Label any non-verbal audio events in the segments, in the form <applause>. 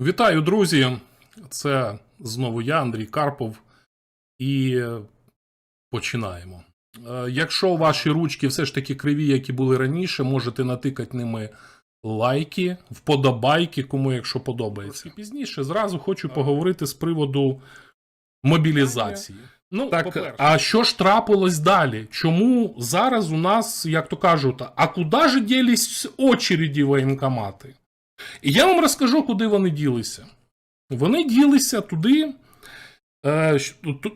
Вітаю, друзі! Це знову я, Андрій Карпов, і починаємо. Е, Якщо ваші ручки все ж таки криві, які були раніше, можете натикати ними лайки, вподобайки, кому якщо подобається. Пізніше зразу хочу поговорити з приводу мобілізації. Ну, так, а що ж трапилось далі? Чому зараз у нас, як то кажуть, а куди ж ділись очереді воєнкомати? І я вам розкажу, куди вони ділися. Вони ділися туди, е,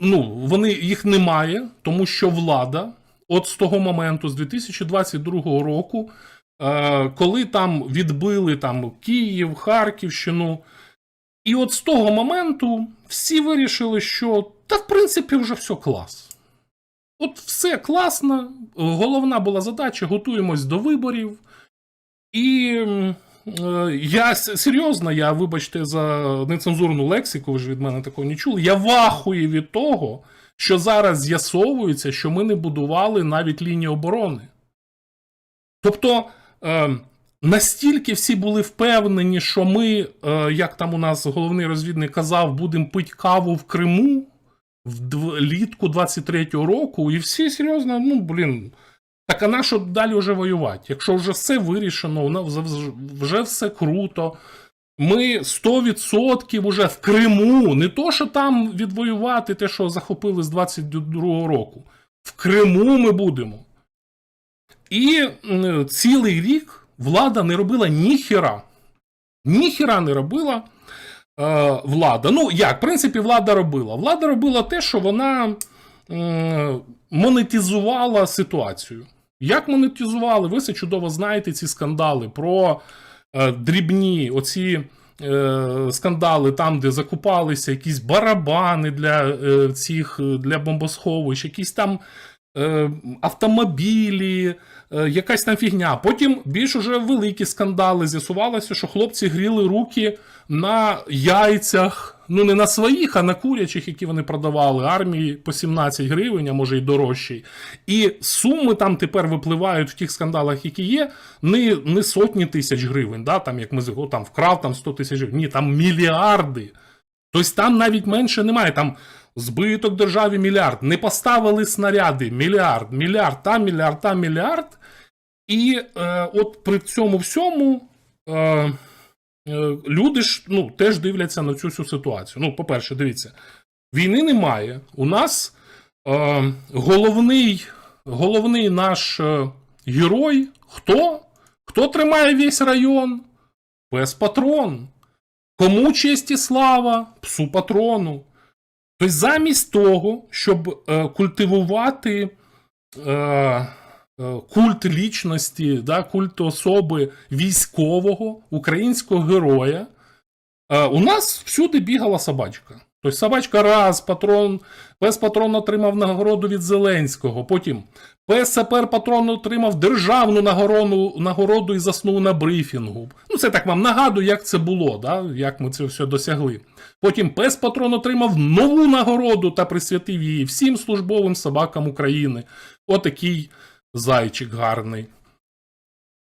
ну, вони, їх немає, тому що влада, от з того моменту, з 2022 року, е, коли там відбили там, Київ, Харківщину, і от з того моменту всі вирішили, що та в принципі вже все клас. От все класно. Головна була задача: готуємось до виборів. І я серйозно, я, вибачте, за нецензурну лексику, ви ж від мене такого не чули. Я вахую від того, що зараз з'ясовується, що ми не будували навіть лінію оборони. Тобто. Е, Настільки всі були впевнені, що ми, е, як там у нас головний розвідник казав, будемо пити каву в Криму влітку 23-го року, і всі серйозно, ну блін. Так а на що далі вже воювати? Якщо вже все вирішено, вже- все круто. Ми 100% уже в Криму, не то, що там відвоювати те, що захопили з 22-го року. В Криму ми будемо. І цілий рік влада не робила ніхіра. Ніхіра не робила е, влада. Ну, як, в принципі, влада робила. Влада робила те, що вона м, монетизувала ситуацію. Як монетизували? Ви все чудово знаєте ці скандали про е, дрібні, оці е, скандали, там, де закупалися якісь барабани для е, цих е, для бомбосховищ, якісь там е, автомобілі, е, якась там фігня. Потім більш уже великі скандали. З'ясувалося, що хлопці гріли руки на яйцях, ну не на своїх, а на курячих, які вони продавали армії по 17 гривень, а може й дорожчі. І суми там тепер випливають в тих скандалах, які є, не, не сотні тисяч гривень, да, там, як ми там вкрав там 100 тисяч гривень. Ні, там мільярди. Тобто там навіть менше немає. Там збиток державі мільярд. Не поставили снаряди мільярд, мільярд, там мільярд, там мільярд. І е, от при цьому всьому е, люди ж ну, теж дивляться на цю всю ситуацію. Ну, по-перше, дивіться, війни немає. У нас е, головний, головний наш е, герой хто? Хто тримає весь район? Пес патрон. Кому честь і слава? Псу патрону. Тобто, замість того, щоб е, культивувати е, е, культ лічності, да, культ особи військового, українського героя, е, у нас всюди бігала собачка. Тобто собачка раз, патрон, пес патрон отримав нагороду від Зеленського. Потім пес сапер патрон отримав державну нагороду, нагороду і заснув на брифінгу. Ну, це так вам нагадую, як це було, да? як ми це все досягли. Потім пес патрон отримав нову нагороду та присвятив її всім службовим собакам України. Отакий зайчик гарний.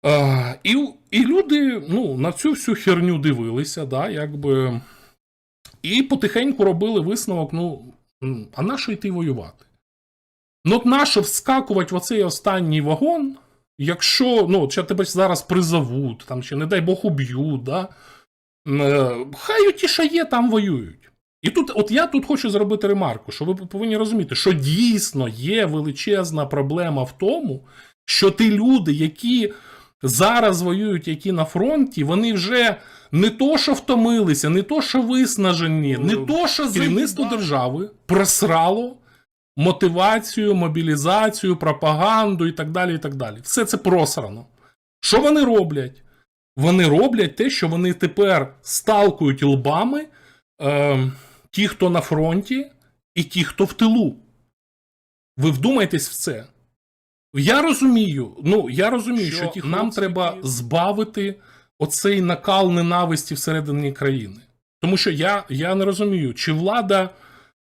А, і, і люди ну, на цю всю херню дивилися, да, якби, і потихеньку робили висновок: ну, а на що йти воювати? Ну, от нащо вскакувати в оцей останній вагон, якщо ну, чи тебе зараз призовуть, там, чи, не дай Бог, уб'ють, да? Е, хай ті, що є, там воюють. І тут, от я тут хочу зробити ремарку, що ви повинні розуміти, що дійсно є величезна проблема в тому, що ті люди, які зараз воюють, які на фронті, вони вже не то, що втомилися, не то, що виснажені, не то, що керівництво держави просрало мотивацію, мобілізацію, пропаганду і так далі. і так далі. Все це просрано. Що вони роблять? Вони роблять те, що вони тепер сталкують лбами е, ті, хто на фронті, і ті, хто в тилу. Ви вдумайтесь в це. Я розумію, ну я розумію, що, Що нам треба збавити оцей накал ненависті всередині країни. Тому що я, я не розумію, чи влада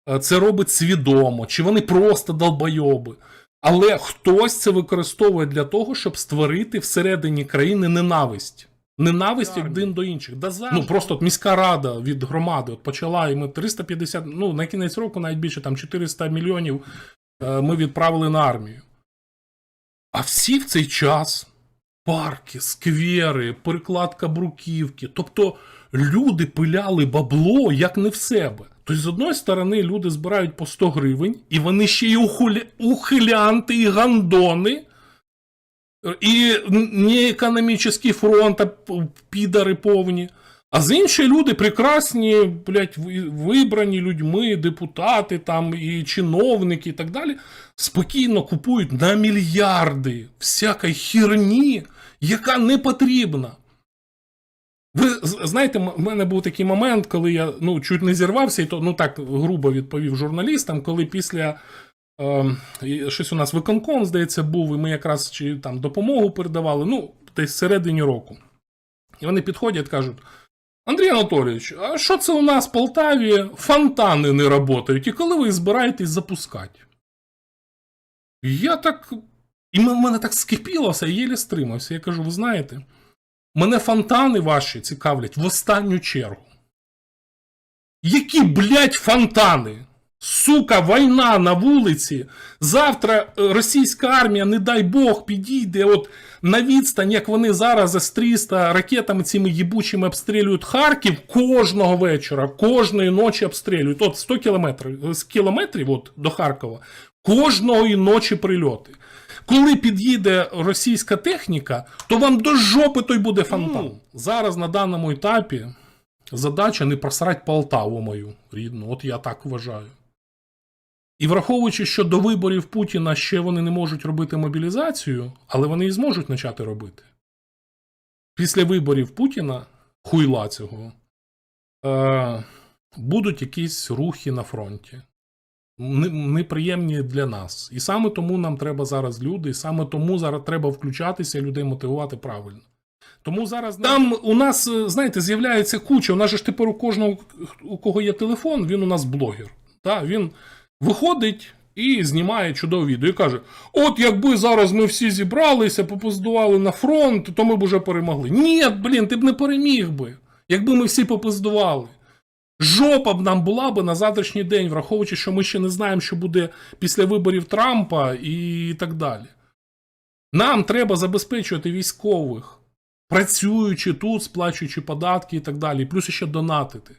е, це робить свідомо, чи вони просто долбойоби. Але хтось це використовує для того, щоб створити всередині країни ненависть. Ненависть один до інших. Да завжди. ну просто от міська рада від громади от почала, і ми 350, ну на кінець року навіть більше там 400 мільйонів е, ми відправили на армію. А всі в цей час парки, сквери, перекладка бруківки. Тобто люди пиляли бабло як не в себе. Тобто, з одної сторони, люди збирають по 100 гривень, і вони ще й ухиля... ухилянти і гандони. І не економічний фронт, а підари повні. А з інші люди прекрасні, блядь, вибрані людьми, депутати там і чиновники і так далі, спокійно купують на мільярди всякої херні, яка не потрібна. Ви знаєте, в мене був такий момент, коли я ну, чуть не зірвався, і то ну так грубо відповів журналістам, коли після щось у нас виконком, здається, був, і ми якраз чи там допомогу передавали, ну, десь всередині року. І вони підходять кажуть: Андрій Анатолійович, а що це у нас в Полтаві фонтани не працюють, і коли ви збираєтесь запускати? І Я так. І в мене так скипіло все, я єлі стримався. Я кажу: ви знаєте, мене фонтани ваші цікавлять в останню чергу. Які, блядь, фонтани? Сука, війна на вулиці. Завтра е, російська армія, не дай Бог, підійде от на відстань, як вони зараз з 300 ракетами цими їбучими обстрілюють Харків кожного вечора, кожної ночі обстрілюють. От 100 кілометрів, з кілометрів от, до Харкова, кожної ночі прильоти. Коли під'їде російська техніка, то вам до жопи той буде фонтан. Зараз на даному етапі задача не просрать Полтаву мою рідну. От я так вважаю. І враховуючи, що до виборів Путіна ще вони не можуть робити мобілізацію, але вони і зможуть почати робити. Після виборів Путіна, хуйла цього, е, будуть якісь рухи на фронті. Неприємні для нас. І саме тому нам треба зараз люди, і саме тому зараз треба включатися людей мотивувати правильно. Тому зараз там у нас, е, знаєте, з'являється куча. У нас ж тепер у кожного, у кого є телефон, він у нас блогер. Та, він виходить і знімає чудове відео і каже: От якби зараз ми всі зібралися, попиздували на фронт, то ми б уже перемогли. Ні, блін, ти б не переміг би, якби ми всі попиздували. Жопа б нам була би на завтрашній день, враховуючи, що ми ще не знаємо, що буде після виборів Трампа і так далі. Нам треба забезпечувати військових, працюючи тут, сплачуючи податки і так далі, плюс ще донатити.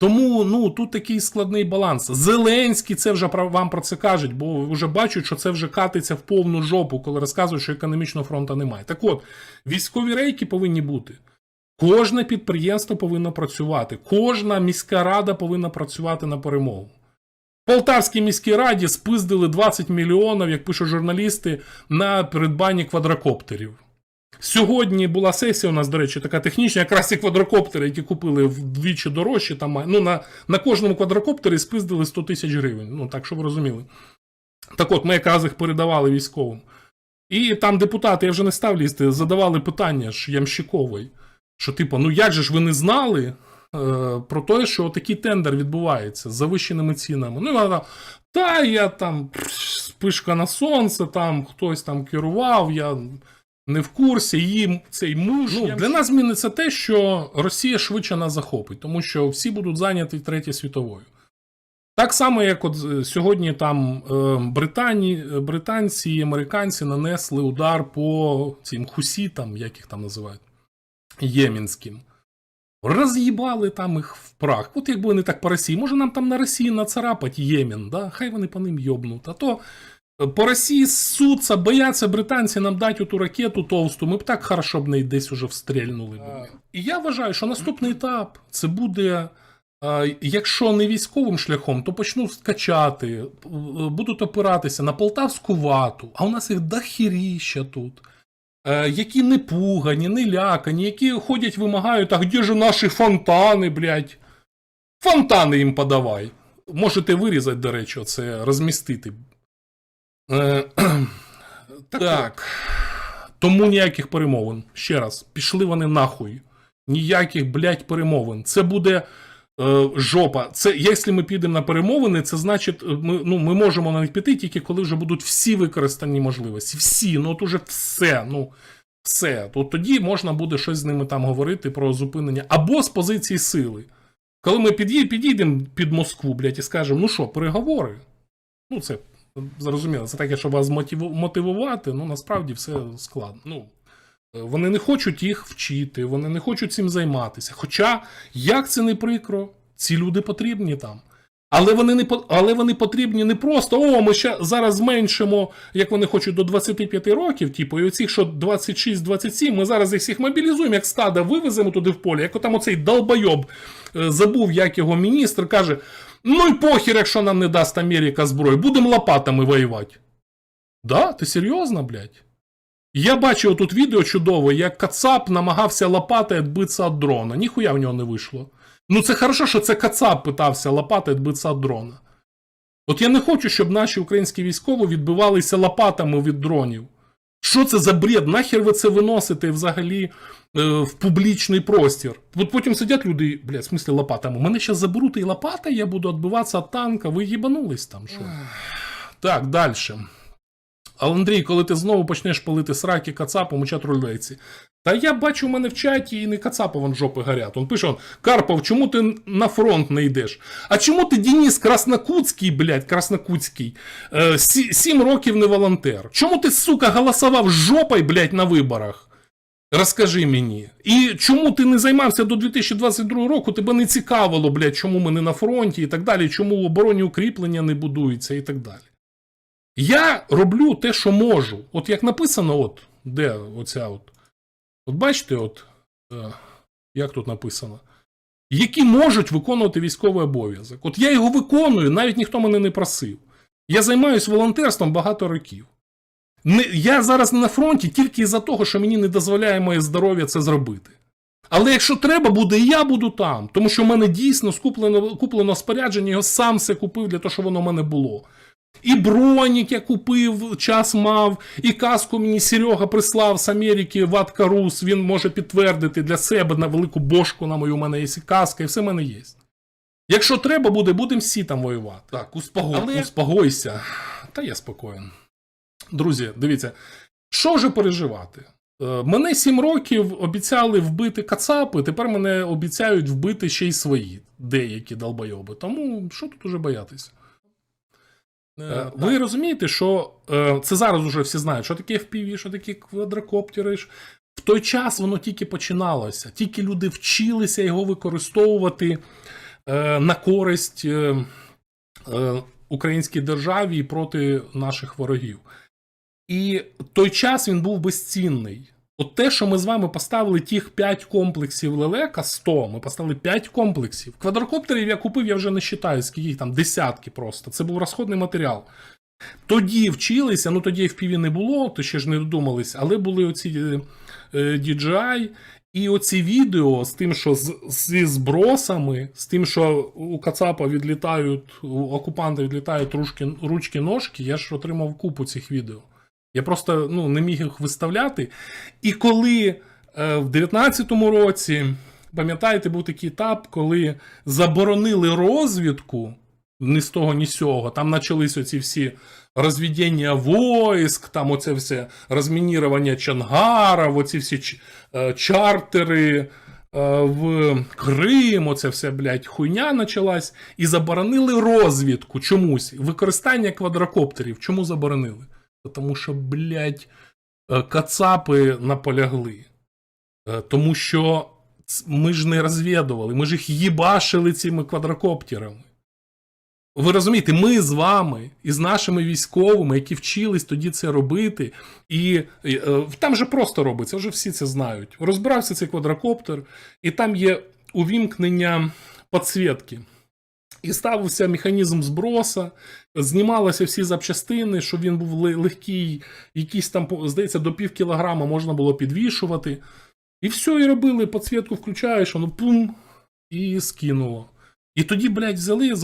Тому ну, тут такий складний баланс. Зеленський це вже вам про це кажуть, бо вже бачать, що це вже катиться в повну жопу, коли розказують, що економічного фронту немає. Так от, військові рейки повинні бути. Кожне підприємство повинно працювати, кожна міська рада повинна працювати на перемогу. Полтавській міській раді спиздили 20 мільйонів, як пишуть журналісти, на придбанні квадрокоптерів. Сьогодні була сесія у нас, до речі, така технічна, якраз ці квадрокоптери, які купили вдвічі дорожчі, там, ну, на, на кожному квадрокоптері спиздили 100 тисяч гривень. Ну, так, щоб ви розуміли. Так от, ми якраз їх передавали військовим. І там депутати, я вже не став лізти, задавали питання ж Ямщикової, що, типу, ну як же ж ви не знали е, про те, що такий тендер відбувається з завищеними цінами? Ну, і вона, та я там пф, спишка на сонце, там хтось там керував, я не в курсі, її цей муж. Ну, для нас зміниться те, що Росія швидше нас захопить, тому що всі будуть зайняті Третьою світовою. Так само, як от е, сьогодні там е, Британі, е, британці і американці нанесли удар по цим хусітам, як їх там називають, ємінським. Роз'їбали там їх в прах. От якби вони так по Росії, може нам там на Росії нацарапать Ємін, да? хай вони по ним йобнуть. А то по Росії ссуться, бояться британці нам дати ту ракету товсту, ми б так хорошо б неї десь уже встрельнули. б. І я вважаю, що наступний етап це буде. Якщо не військовим шляхом, то почнуть качати, е, будуть опиратися на полтавську вату, а у нас їх дохіріща тут. Е, які не пугані, не лякані, які ходять, вимагають, а де ж наші фонтани, блядь? Фонтани їм подавай. Можете вирізати, до речі, це розмістити. Е, <clears throat> так. Тому ніяких перемовин. Ще раз, пішли вони нахуй. Ніяких, блядь, перемовин. Це буде е, жопа. Це, якщо ми підемо на перемовини, це значить, е, ми, ну, ми можемо на них піти тільки коли вже будуть всі використані можливості. Всі, ну от уже все. Ну, Все, то тоді можна буде щось з ними там говорити про зупинення або з позиції сили. Коли ми підійдемо під Москву, блядь, і скажемо, ну що, переговори? Ну, це зрозуміло, це таке, щоб вас мотивувати, ну насправді все складно. Ну, е, вони не хочуть їх вчити, вони не хочуть цим займатися. Хоча, як це не прикро, ці люди потрібні там. Але вони не але вони потрібні не просто о, ми ще зараз зменшимо, як вони хочуть, до 25 років, типу, і оцих, що 26-27, ми зараз їх всіх мобілізуємо, як стада вивеземо туди в поле, як там оцей долбойоб е, забув, як його міністр каже: ну й похір, якщо нам не дасть Америка зброю, будемо лопатами воювати. Да, ти серйозно, блядь? Я бачив тут відео чудове, як Кацап намагався лопатою відбитися від дрона. Ніхуя в нього не вийшло. Ну це хорошо, що це Кацап питався лопатою відбитися від дрона. От я не хочу, щоб наші українські військові відбивалися лопатами від дронів. Що це за бред? Нахер ви це виносите взагалі е, в публічний простір? От потім сидять люди, блядь, в смислі лопатами. Мене зараз заберуть і лопата, я буду відбиватися від танка. Ви їбанулись там, що? Так, далі. А Андрій, коли ти знову почнеш палити сраки кацапом у чат-рулейці. Та я бачу, у мене в чаті і не кацапа вон жопи горять. Он пише: он, Карпов, чому ти на фронт не йдеш? А чому ти Денис Краснокутський, блядь, Краснокутський, е, сі, сім років не волонтер? Чому ти, сука, голосував жопою, блядь, на виборах? Розкажи мені. І чому ти не займався до 2022 року? Тебе не цікавило, блядь, чому ми не на фронті і так далі, чому оборонні укріплення не будуються і так далі. Я роблю те, що можу. От як написано, от, де оця от. От бачите, от, е, як тут написано? Які можуть виконувати військовий обов'язок. От я його виконую, навіть ніхто мене не просив. Я займаюся волонтерством багато років. Не, я зараз не на фронті тільки із-за того, що мені не дозволяє моє здоров'я це зробити. Але якщо треба буде, і я буду там. Тому що в мене дійсно скуплено, куплено спорядження, його сам все купив для того, щоб воно в мене було. І бронік я купив, час мав, і каску мені Серега прислав з Америки Ватка Рус. Він може підтвердити для себе на велику бошку на мою, у мене є каска, і все в мене є. Якщо треба буде, будемо всі там воювати. Так, успого... Але- успокойся. Та я спокоєн. Друзі, дивіться, що вже переживати? Е, Мене сім років обіцяли вбити кацапи, тепер мене обіцяють вбити ще й свої деякі долбойоби. Тому що тут уже боятися? Е, Ви розумієте, що е, це зараз уже всі знають, що таке FPV, що таке квадрокоптери. В той час воно тільки починалося. Тільки люди вчилися його використовувати е, на користь е, е, українській державі і проти наших ворогів. І той час він був безцінний. От те, що ми з вами поставили тих 5 комплексів Лелека 100, ми поставили 5 комплексів. Квадрокоптерів я купив, я вже не вважаю, скільки їх там десятки просто. Це був розходний матеріал. Тоді вчилися, ну тоді FPV не було, то ще ж не додумались, але були оці е, е, DJI. І оці відео з тим, що з, зі збросами, з тим, що у Кацапа відлітають, у окупанта відлітають ручки ножки, я ж отримав купу цих відео. Я просто ну, не міг їх виставляти. І коли е, в 19-му році, пам'ятаєте, був такий етап, коли заборонили розвідку ні з того, ні з цього, там почались оці всі розведення войск, там оце все розмінірування Чангарів, оці всі е, чартери е, в Крим, оце все, блядь, хуйня почалась, і заборонили розвідку чомусь. Використання квадрокоптерів. Чому заборонили? Тому що, блядь, е, кацапи наполягли. Е, Тому що ми ж не розвідували, ми ж їх їбашили цими квадрокоптерами. Ви розумієте, ми з вами і з нашими військовими, які вчились тоді це робити, і і, е, там же просто робиться, вже всі це знають. Розбирався цей квадрокоптер, і там є увімкнення підсвітки. І ставився механізм зброса, знімалися всі запчастини, щоб він був легкий, якісь там, здається, до пів кілограма можна було підвішувати. І все, і робили, підсвітку включаєш, воно пум, і скинуло. І тоді, блядь, взяли,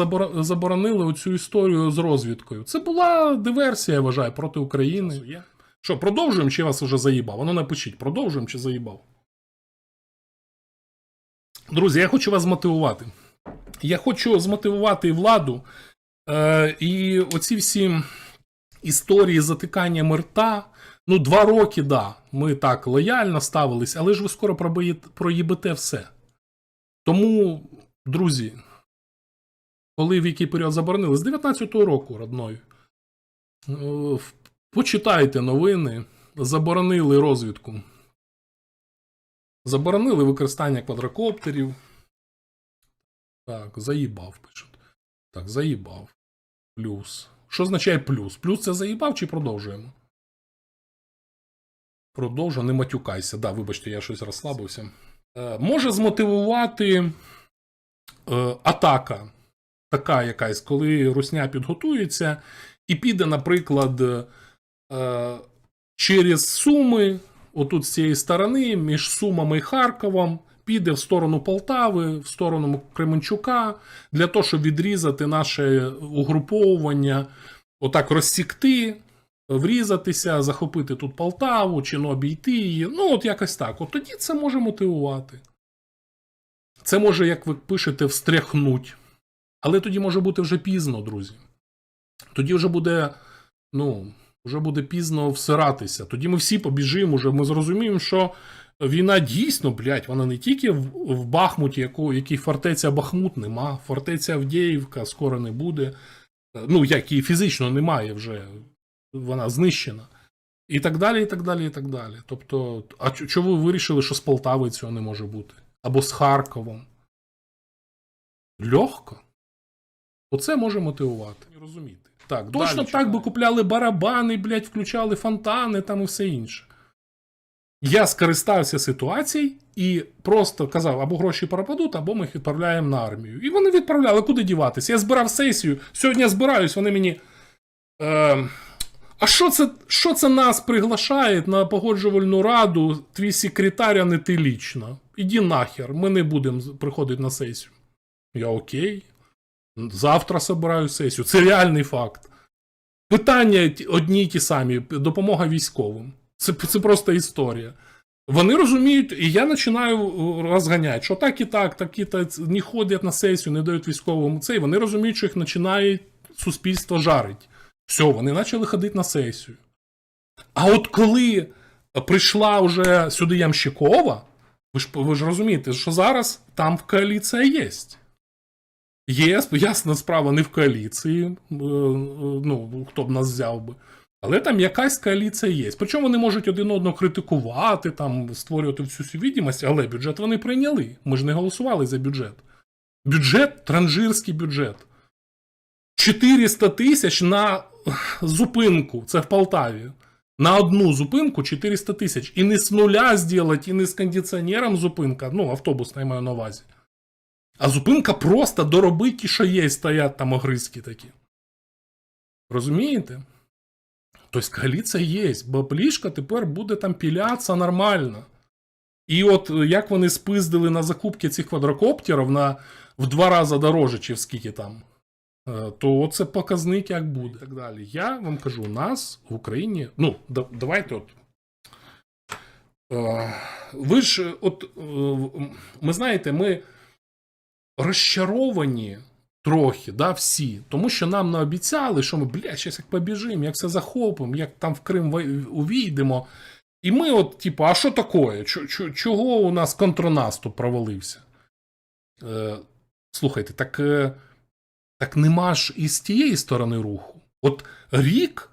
заборонили оцю історію з розвідкою. Це була диверсія, я вважаю, проти України. Що, продовжуємо, чи вас вже заїбав? Воно напишіть, продовжуємо чи заїбав. Друзі, я хочу вас змотивувати. Я хочу змотивувати владу. Е, і оці всі історії з затиканням рта, Ну, два роки, да, ми так лояльно ставились, але ж ви скоро проїбете все. Тому, друзі, коли в який період заборонили? З 19-го року, родною. Е, Почитайте новини, заборонили розвідку. Заборонили використання квадрокоптерів. Так, заїбав, пишуть. Так, заїбав. Плюс. Що означає плюс? Плюс це заїбав чи продовжуємо? Продовжу, не матюкайся. Да, вибачте, я щось розслабився. Е, може змотивувати е, атака, така якась, коли русня підготується і піде, наприклад, е, через Суми, отут з цієї сторони, між Сумами і Харковом, піде в сторону Полтави, в сторону Кременчука, для того, щоб відрізати наше угруповування, отак розсікти, врізатися, захопити тут Полтаву, чи ну, обійти її. Ну, от якось так. От тоді це може мотивувати. Це може, як ви пишете, встряхнуть. Але тоді може бути вже пізно, друзі. Тоді вже буде, ну, вже буде пізно всиратися. Тоді ми всі побіжимо, вже ми зрозуміємо, що війна дійсно, блядь, вона не тільки в, в Бахмуті, яку, який фортеця Бахмут нема, фортеця Авдіївка скоро не буде. Ну, як її фізично немає вже, вона знищена. І так далі, і так далі, і так далі. Тобто, а чого ви вирішили, що з Полтави цього не може бути? Або з Харковом? Легко. Оце може мотивувати. Розуміти. Так, точно далі так би купляли барабани, блядь, включали фонтани там і все інше. Я скористався ситуацією і просто казав, або гроші пропадуть, або ми їх відправляємо на армію. І вони відправляли, куди діватися. Я збирав сесію, сьогодні я збираюсь, вони мені. Е, а що це, що це нас приглашає на погоджувальну раду, твій секретар, а не ти лічно? Іди нахер, ми не будемо приходити на сесію. Я окей. Завтра собираю сесію. Це реальний факт. Питання одні й ті самі: допомога військовим. Це, це просто історія. Вони розуміють, і я починаю е, розганяти, що так і так, такі та не ходять на сесію, не дають військовому цей. Вони розуміють, що їх починає суспільство жарить. Все, вони почали ходити на сесію. А от коли прийшла вже сюди Ямщикова, ви ж, ви ж розумієте, що зараз там в коаліція є. Є, ясна справа, не в коаліції, е, е, ну, хто б нас взяв би. Але там якась коаліція є. Причому вони можуть один одного критикувати, там, створювати всю цю відомість, але бюджет вони прийняли. Ми ж не голосували за бюджет. Бюджет транжирський бюджет. 400 тисяч на зупинку. Це в Полтаві. На одну зупинку 400 тисяч. І не з нуля зробити, і не з кондиціонером зупинка. Ну, автобусна я маю на увазі. А зупинка просто доробить ті, що є, стоять там огризки такі. Розумієте? Тобто коаліція є, бо плішка тепер буде там пілятися нормально. І от е, як вони спиздили на закупки цих квадрокоптерів на в два рази дороже, чи скільки там, е, то це показник як буде. І так далі. Я вам кажу, у нас в Україні. Ну, да- давайте от. Е, Ви ж, от, ми знаєте, ми розчаровані трохи, да, всі, тому що нам наобіцяли, що ми, бля, щас як побіжимо, як це захопимо, як там в Крим увійдемо. І ми, от, типу, а що таке? Чо- чо- Чого у нас контрнаступ провалився? Е, слухайте, так, е, так нема ж і з тієї сторони руху. От рік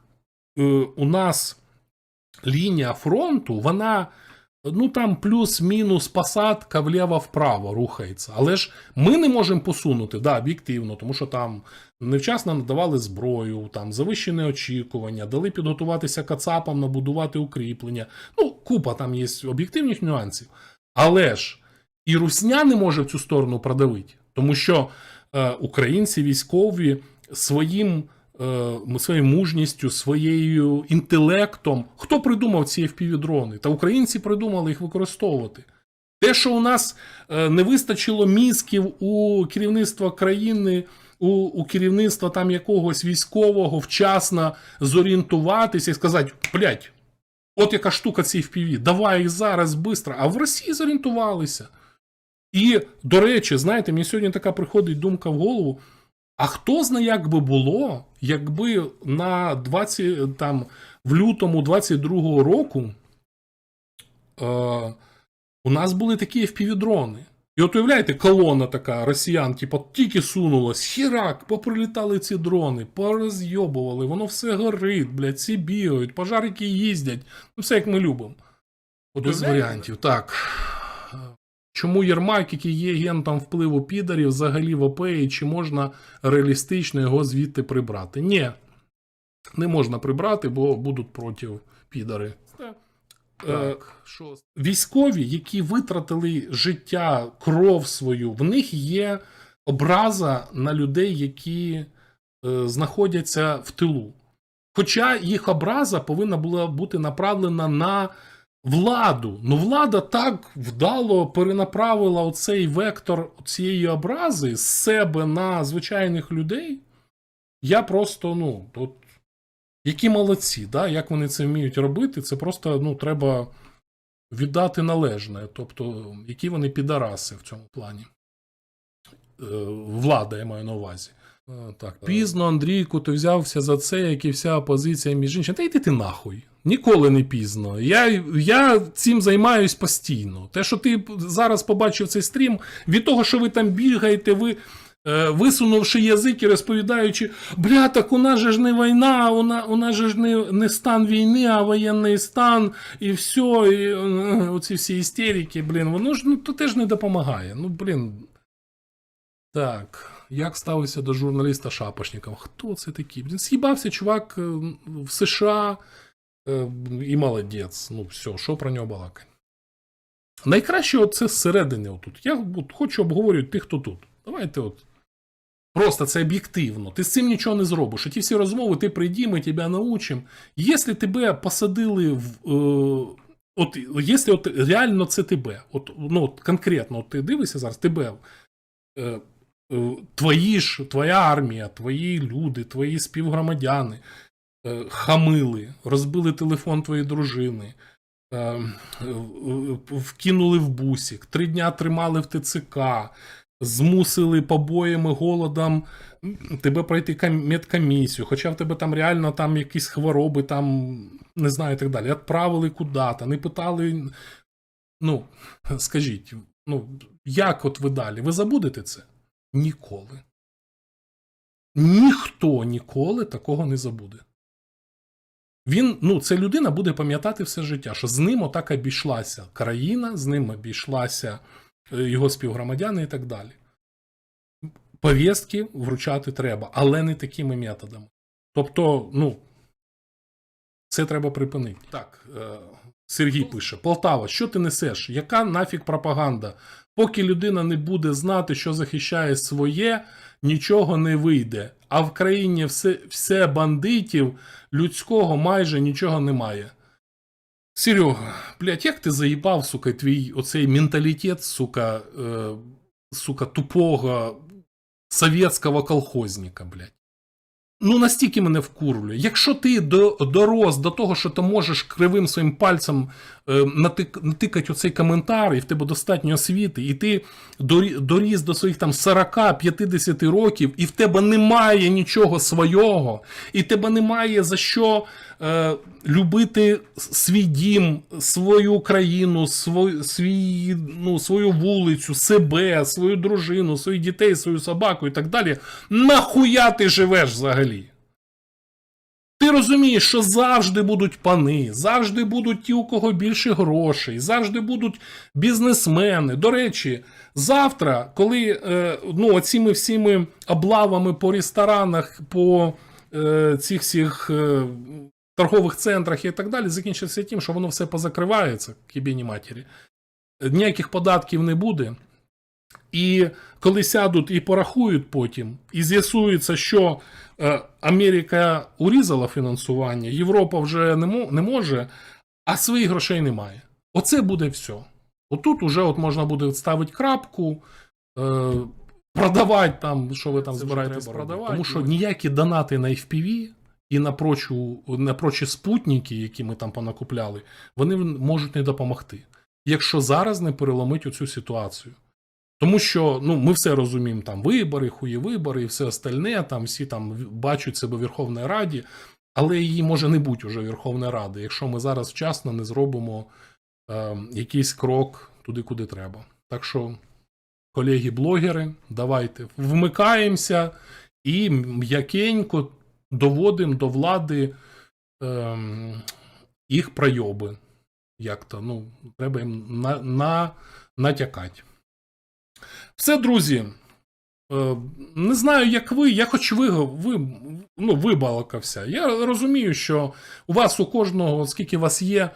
е, у нас лінія фронту, вона. Ну там плюс-мінус посадка вліво-вправо рухається. Але ж ми не можемо посунути, да, об'єктивно, тому що там невчасно надавали зброю, там завищені очікування, дали підготуватися кацапам, набудувати укріплення. Ну, купа там є об'єктивних нюансів. Але ж і Русня не може в цю сторону продавити, тому що е, українці військові своїм. Е, Своєю мужністю, своєю інтелектом. Хто придумав ці FPV-дрони? Та українці придумали їх використовувати. Те, що у нас е, не вистачило мізків у керівництва країни, у, у керівництва там якогось військового вчасно зорієнтуватися і сказати: блядь, от яка штука ці FPV, давай їх зараз швидко. А в Росії зорієнтувалися. І, до речі, знаєте, мені сьогодні така приходить думка в голову. А хто знає, як би було, якби на 20, там, в лютому 22-го року е, у нас були такі FPV-дрони. І от уявляєте, колона така росіян, типу, тільки сунулась, хірак, поприлітали ці дрони, порозйобували, воно все горить, блядь, всі бігають, пожарики їздять. Ну, все як ми любимо. Без варіантів. Так. Чому Єрмак, який є агентом впливу підарів, взагалі в ОП, і чи можна реалістично його звідти прибрати? Ні, не можна прибрати, бо будуть проти підари. Е. Військові, які витратили життя, кров свою, в них є образа на людей, які е, знаходяться в тилу. Хоча їх образа повинна була бути направлена на владу. Ну, влада так вдало перенаправила оцей вектор цієї образи з себе на звичайних людей. Я просто, ну, от, які молодці, да? як вони це вміють робити, це просто ну, треба віддати належне. Тобто, які вони підараси в цьому плані. Е, Влада, я маю на увазі. Е, Так, пізно, Андрійку, ти взявся за це, як і вся опозиція між іншим. Та йди ти нахуй. Ніколи не пізно. Я, я цим займаюсь постійно. Те, що ти зараз побачив цей стрім, від того, що ви там бігаєте, ви. е, Висунувши язик і розповідаючи, бля, так у нас же ж не війна, у нас, у нас же ж не, не стан війни, а воєнний стан, і все, і е, оці всі істерики, блін, воно ж ну, то теж не допомагає. Ну, блін. Так, як ставився до журналіста Шапошнікова? Хто це такий? Блін, з'їбався чувак е, в США і молодець. Ну, все, що про нього балакати. Найкраще це зсередини отут. Я от хочу обговорювати тих, хто тут. Давайте от. Просто це об'єктивно. Ти з цим нічого не зробиш. А ті всі розмови, ти прийди, ми тебе научимо. Якщо тебе посадили в. Е, от, якщо от реально це тебе, от, ну, от конкретно, от ти дивишся зараз, тебе. Е, е, твої ж, твоя армія, твої люди, твої співгромадяни е, хамили, розбили телефон твоєї дружини, е, е, вкинули в бусік, три дня тримали в ТЦК, змусили побоями, голодом тебе пройти медкомісію, хоча в тебе там реально там якісь хвороби, там не знаю і так далі. Відправили куди-то, не питали. Ну, скажіть, ну, як от ви далі? Ви забудете це? Ніколи. Ніхто ніколи такого не забуде. Він, ну, ця людина буде пам'ятати все життя, що з ним отак обійшлася країна, з ним обійшлася е, його співгромадяни і так далі. Повістки вручати треба, але не такими методами. Тобто, ну, це треба припинити. Так, е, Сергій пише: Полтава, що ти несеш? Яка нафіг пропаганда? Поки людина не буде знати, що захищає своє, нічого не вийде. А в країні все, все бандитів, людського майже нічого немає. Серега, блядь, як ти заїбав, сука, твій оцей менталітет, сука, е, сука, тупого совєтського колхозника, блядь. Ну, настільки мене вкурвлює. Якщо ти до, дорос до того, що ти можеш кривим своїм пальцем е, натик, натикати оцей коментар, і в тебе достатньо освіти, і ти доріс до своїх там 40-50 років, і в тебе немає нічого свого, і тебе немає за що е, любити свій дім, свою країну, свой, свій, ну, свою вулицю, себе, свою дружину, своїх дітей, свою собаку і так далі. Нахуя ти живеш взагалі? Розумієш, що завжди будуть пани, завжди будуть ті, у кого більше грошей, завжди будуть бізнесмени. До речі, завтра, коли е, ну, оціми всіми облавами по ресторанах, по е, цих всіх е, торгових центрах і так далі, закінчиться тим, що воно все позакривається, к єбіні матері. Ніяких податків не буде. І коли сядуть і порахують потім, і з'ясується, що е, Америка урізала фінансування, Європа вже не, мо- не може, а своїх грошей немає. Оце буде все. Отут уже от можна буде ставити крапку, е, продавати там, що ви там Це збираєтесь продавати. Тому що ніякі донати на FPV і на, прочу, на прочі спутники, які ми там понакупляли, вони можуть не допомогти. Якщо зараз не переломить оцю ситуацію. Тому що ну, ми все розуміємо, там вибори, хуї вибори і все остальне, там всі там бачать себе в Верховній Раді. Але її може не бути уже Верховної Ради, якщо ми зараз вчасно не зробимо е, якийсь крок туди, куди треба. Так що, колеги-блогери, давайте вмикаємося і м'якенько доводимо до влади е, їх пройоби. Як то, ну, треба їм на, на, натякати. Все, друзі. Е, Не знаю, як ви, я хоч ви, ви, ну, вибалакався. Я розумію, що у вас у кожного, скільки вас є,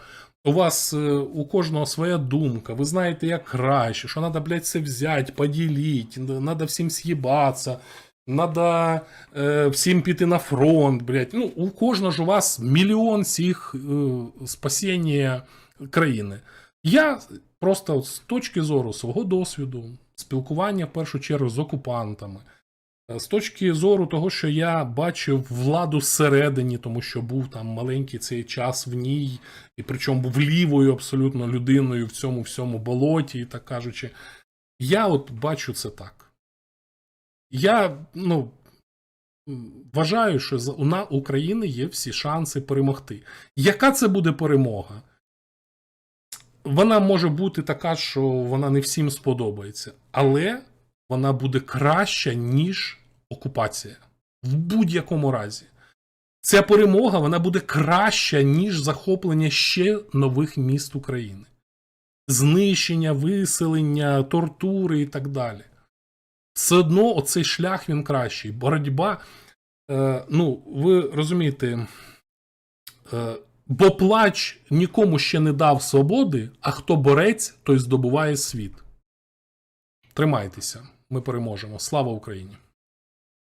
у вас е, у кожного своя думка. Ви знаєте, як краще, що треба, блядь, це взяти, поділити, треба всім з'їбатися, треба е, всім піти на фронт, блядь. Ну, у кожного ж у вас мільйон цих е, спасіння країни. Я просто з точки зору свого досвіду, спілкування в першу чергу з окупантами, е, з точки зору того, що я бачив владу всередині, тому що був там маленький цей час в ній, і причому був лівою абсолютно людиною в цьому всьому болоті, так кажучи, я от бачу це так. Я ну, вважаю, що у на України є всі шанси перемогти. Яка це буде перемога? Вона може бути така, що вона не всім сподобається, але вона буде краща, ніж окупація. В будь-якому разі. Ця перемога вона буде краща, ніж захоплення ще нових міст України. Знищення, виселення, тортури і так далі. Все одно оцей шлях він кращий. Боротьба, е, ну, ви розумієте, е, бо плач нікому ще не дав свободи, а хто борець, той здобуває світ. Тримайтеся, ми переможемо. Слава Україні!